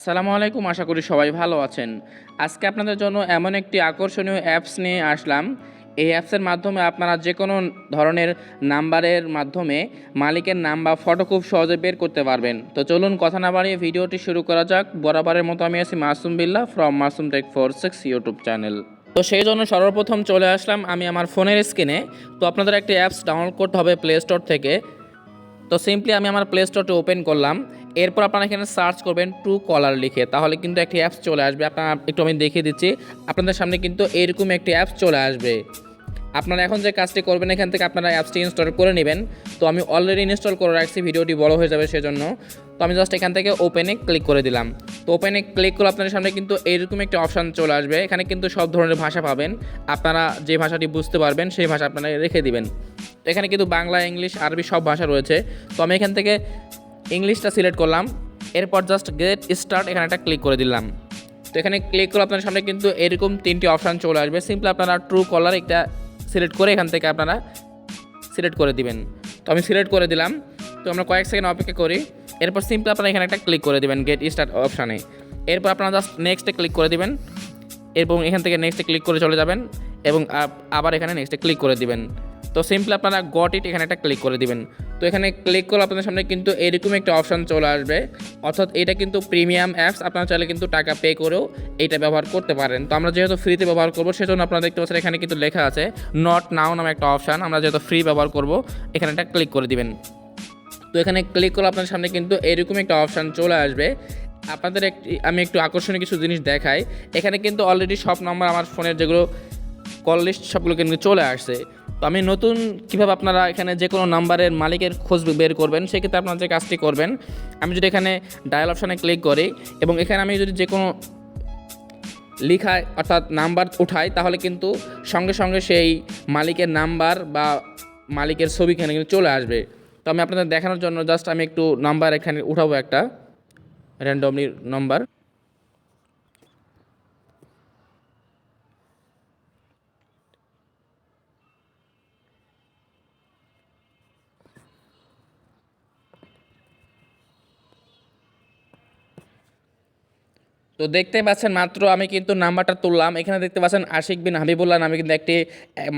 সালামু আলাইকুম, আশা করি সবাই ভালো আছেন। আজকে আপনাদের জন্য এমন একটি আকর্ষণীয় অ্যাপস নিয়ে আসলাম। এই অ্যাপসের মাধ্যমে আপনারা যে কোনো ধরনের নাম্বারের মাধ্যমে মালিকের নাম বা ফটো খুব সহজে বের করতে পারবেন। তো চলুন কথা না বাড়িয়ে ভিডিওটি শুরু করা যাক। বরাবরের মতো আমি আছি Masum Billah from Masum tech four six YouTube channel তো সেই জন্য সর্বপ্রথম চলে আসলাম আমি আমার ফোনের স্ক্রিনে। তো আপনাদের একটি অ্যাপস ডাউনলোড করতে হবে প্লে স্টোর থেকে। তো সিম্পলি আমি আমার প্লে স্টোরটি ওপেন করলাম। এরপর আপনারা এখানে সার্চ করবেন ট্রু কলার লিখে, তাহলে কিন্তু একটি অ্যাপস চলে আসবে। আপনারা একটু আমি দেখিয়ে দিচ্ছি, আপনাদের সামনে কিন্তু এরকম একটি অ্যাপস চলে আসবে। আপনারা এখন যে কাজটি করবেন, এখান থেকে আপনারা অ্যাপসটি ইনস্টল করে নেবেন। তো আমি অলরেডি ইনস্টল করে রাখছি, ভিডিওটি বড় হয়ে যাবে সেজন্য। তো আমি জাস্ট এখান থেকে ওপেনে ক্লিক করে দিলাম। তো ওপেনে ক্লিক করলে আপনাদের সামনে কিন্তু এইরকম একটি অপশান চলে আসবে। এখানে কিন্তু সব ধরনের ভাষা পাবেন। আপনারা যে ভাষাটি বুঝতে পারবেন, সেই ভাষা আপনারা রেখে দিবেন। এখানে কিন্তু বাংলা, ইংলিশ, আরবি সব ভাষা রয়েছে। তো আমি এখান থেকে ইংলিশটা সিলেক্ট করলাম। এরপর জাস্ট গেট স্টার্ট এখানে একটা ক্লিক করে দিলাম। তো এখানে ক্লিক করলে আপনার সামনে কিন্তু এরকম তিনটি অপশান চলে আসবে। সিম্পলি আপনারা ট্রু কলার একটা সিলেক্ট করে এখান থেকে আপনারা সিলেক্ট করে দিবেন। তো আমি সিলেক্ট করে দিলাম। তো আমরা কয়েক সেকেন্ড অপেক্ষা করি। এরপর সিম্পলি আপনারা এখানে একটা ক্লিক করে দিবেন গেট স্টার্ট অপশানে এরপর আপনারা জাস্ট নেক্সটে ক্লিক করে দিবেন। এবং এখান থেকে নেক্সটে ক্লিক করে চলে যাবেন। এবং আবার এখানে নেক্সটে ক্লিক করে দিবেন। তো সিম্পলি আপনারা গট ইট এখানে একটা ক্লিক করে দিবেন। তো এখানে ক্লিক করলে আপনাদের সামনে কিন্তু এরকম একটা অপশান চলে আসবে। অর্থাৎ এটা কিন্তু প্রিমিয়াম অ্যাপস আপনারা চাইলে কিন্তু টাকা পে করেও এটা ব্যবহার করতে পারেন। তো আমরা যেহেতু ফ্রিতে ব্যবহার করব, সেজন্য আপনারা দেখতে পাচ্ছেন এখানে কিন্তু লেখা আছে নট নাও নামে একটা অপশান আমরা যেহেতু ফ্রি ব্যবহার করব, এখানে একটা ক্লিক করে দিবেন। তো এখানে ক্লিক করলে আপনার সামনে কিন্তু এরকম একটা অপশান চলে আসবে। আপনাদের একটি, আমি একটু আকর্ষণীয় কিছু জিনিস দেখাই। এখানে কিন্তু অলরেডি সব নাম্বার আমার ফোনের যেগুলো কল লিস্ট সবগুলো কিন্তু চলে আসছে। তো আমি নতুন কীভাবে আপনারা এখানে যে কোনো নাম্বারের মালিকের খোঁজ বের করবেন, সেক্ষেত্রে আপনারা যে কাজটি করবেন, আমি যদি এখানে ডায়াল অপশানে ক্লিক করি এবং এখানে আমি যদি যে কোনো লিখায় অর্থাৎ নাম্বার উঠাই, তাহলে কিন্তু সঙ্গে সঙ্গে সেই মালিকের নাম্বার বা মালিকের ছবি এখানে কিন্তু চলে আসবে। তো আমি আপনাদের দেখানোর জন্য জাস্ট আমি একটু নাম্বার এখানে উঠাবো একটা র্যান্ডমলি নাম্বার। তো দেখতে পাচ্ছেন, মাত্র আমি কিন্তু নাম্বারটা তুললাম। এখানে দেখতে পাচ্ছেন আশিক বিন হাবিবুল্লাহ নামে কিন্তু একটি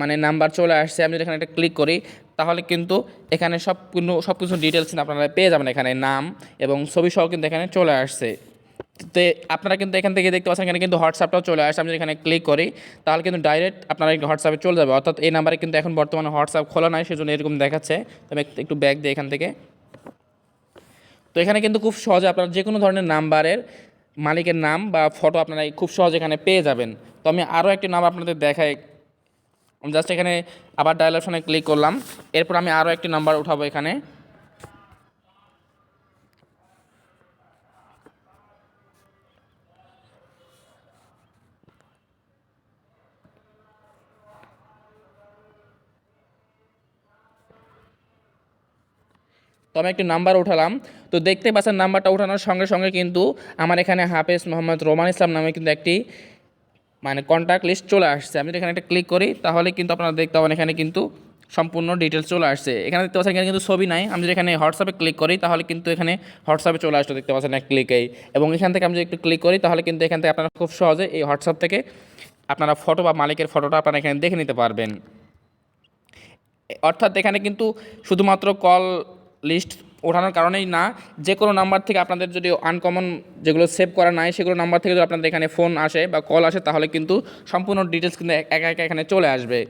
মানে নাম্বার চলে আসছে। আমি যদি এখানে একটা ক্লিক করি, তাহলে কিন্তু এখানে সব কোনো সব কিছু ডিটেলস কিন্তু আপনারা পেয়ে যাবেন এখানে নাম এবং ছবি সহ কিন্তু এখানে চলে আসছে। তো আপনারা কিন্তু এখান থেকে দেখতে পাচ্ছেন এখানে কিন্তু হোয়াটসঅ্যাপটাও চলে আসছে। আমি যদি এখানে ক্লিক করি, তাহলে কিন্তু ডাইরেক্ট আপনারা হোয়াটসঅ্যাপে চলে যাবে। অর্থাৎ এই নাম্বারে কিন্তু এখন বর্তমানে হোয়াটসঅ্যাপ খোলা নাই, সেজন্য এরকম দেখাচ্ছে। আমি একটু- ব্যাক দিই এখান থেকে। তো এখানে কিন্তু খুব সহজে আপনারা যে কোনো ধরনের নাম্বারের মালিকের নাম বা ফটো আপনারা খুব সহজে এখানে পেয়ে যাবেন। তো আমি আরও একটি নাম আপনাদের দেখাই। জাস্ট এখানে আবার ডায়াল অপশনে ক্লিক করলাম। এরপর আমি আরও একটি নাম্বার উঠাবো এখানে। তো আমি একটি নাম্বার উঠালাম। তো দেখতে পাচ্ছেন নাম্বারটা উঠানোর সঙ্গে সঙ্গে কিন্তু আমার এখানে হাফেজ মোহাম্মদ রোমান ইসলাম নামে কিন্তু একটি মানে কন্ট্যাক্ট লিস্ট চলে আসছে। আমি যদি এখানে একটা ক্লিক করি, তাহলে কিন্তু আপনারা দেখতে পাবেন এখানে কিন্তু সম্পূর্ণ ডিটেলস চলে আসছে। এখানে দেখতে পাচ্ছেন, এখানে কিন্তু ছবি নাই। আমি যদি এখানে হোয়াটসঅ্যাপে ক্লিক করি, তাহলে কিন্তু এখানে হোয়াটসঅ্যাপে চলে আসলো দেখতে পাচ্ছেন এক ক্লিকেই এবং এখান থেকে আমি যদি একটু ক্লিক করি, তাহলে কিন্তু এখান থেকে আপনারা খুব সহজে এই হোয়াটসঅ্যাপ থেকে আপনারা ফটো বা মালিকের ফটোটা আপনারা এখানে দেখে নিতে পারবেন। অর্থাৎ এখানে কিন্তু শুধুমাত্র কল লিস্ট ওঠানোর কারণেই না। যে কোনো নাম্বার থেকে আপনাদের যদি আনকমন যেগুলো সেভ করা নাই, সেগুলো নাম্বার থেকে যদি আপনাদের এখানে ফোন আসে বা কল আসে, তাহলে কিন্তু সম্পূর্ণ ডিটেলস কিন্তু এক- একা এখানে চলে আসবে।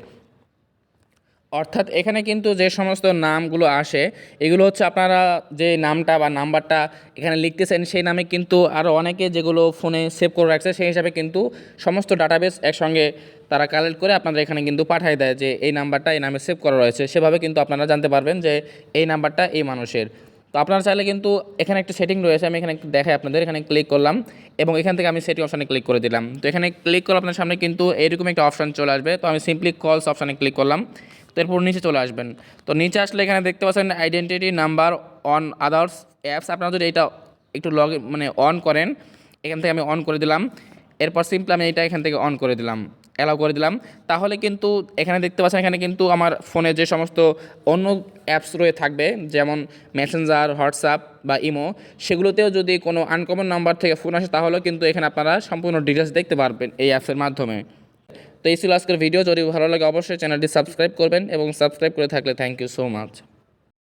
অর্থাৎ এখানে কিন্তু যে সমস্ত নামগুলো আসে, এগুলো হচ্ছে আপনারা যে নামটা বা নাম্বারটা এখানে লিখতেছেন, সেই নামে কিন্তু আরও অনেকে যেগুলো ফোনে সেভ করে রাখছে, সেই হিসাবে কিন্তু সমস্ত ডাটাবেস একসঙ্গে তারা কালেক্ট করে আপনাদের এখানে কিন্তু পাঠিয়ে দেয় যে এই নাম্বারটা এই নামে সেভ করা রয়েছে। সেভাবে কিন্তু আপনারা জানতে পারবেন যে এই নাম্বারটা এই মানুষের। তো আপনারা চাইলে কিন্তু এখানে একটা সেটিং রয়েছে, আমি এখানে দেখাই আপনাদের, এখানে ক্লিক করলাম এবং এখান থেকে আমি সেটিং অপশানে ক্লিক করে দিলাম। তো এখানে ক্লিক করলে আপনার সামনে কিন্তু এইরকম একটা অপশান চলে আসবে। তো আমি সিম্পলি কলস অপশানে ক্লিক করলাম। তো এরপর নিচে চলে আসবেন। তো নিচে আসলে এখানে দেখতে পাচ্ছেন identity number on others apps আপনারা যদি এটা একটু লগ মানে অন করেন, এখান থেকে আমি অন করে দিলাম। এরপর সিম্পলি আমি এটা এখান থেকে অন করে দিলাম অ্যালাউ করে দিলাম। তাহলে কিন্তু এখানে দেখতে পাচ্ছেন, এখানে কিন্তু আমার ফোনে যে সমস্ত অন্য অ্যাপস রয়ে থাকবে, যেমন মেসেঞ্জার হোয়াটসঅ্যাপ বা ইমো সেগুলোতেও যদি কোনো আনকমন নাম্বার থেকে ফোন আসে তাহলেও কিন্তু এখানে আপনারা সম্পূর্ণ ডিটেলস দেখতে পারবেন এই অ্যাপসের মাধ্যমে। তো এই ছিল আজকের ভিডিও যদি ভালো লাগে অবশ্যই চ্যানেলটি সাবস্ক্রাইব করবেন এবং সাবস্ক্রাইব করে থাকলে থ্যাংক ইউ সো মাচ